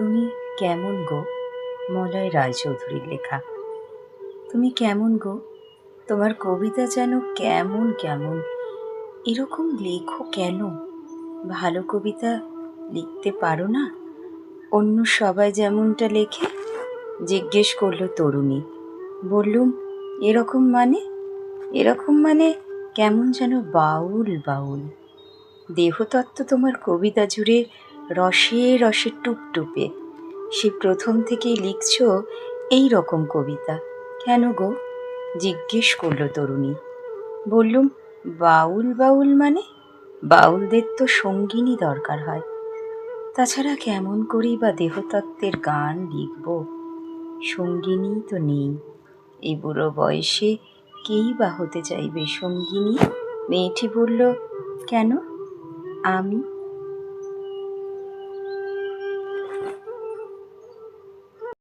তুমি কেমন গো? মলয় রায়চৌধুরীর লেখা। তুমি কেমন গো? তোমার কবিতা যেন কেমন কেমন। এরকম লেখো কেন? ভালো কবিতা লিখতে পারো না? অন্য সবাই যেমনটা লেখে, জিজ্ঞেস করল তরুণী। বললুম, এরকম মানে? এরকম মানে কেমন যেন বাউল বাউল। দেহতত্ত্ব তোমার কবিতা জুড়ে রসে রসে টুপটুপে। সে প্রথম থেকেই লিখছ এই রকম কবিতা। কেন গো? জিজ্ঞেস করল তরুণী। বললুম, বাউল বাউল মানে? বাউলদের তো সঙ্গিনী দরকার হয়। তাছাড়া কেমন করেই বা দেহতত্ত্বের গান লিখব? সঙ্গিনী তো নেই। এই বুড়ো বয়সে কেই বা হতে চাইবে সঙ্গিনী? মেয়েটি বলল, কেন? আমি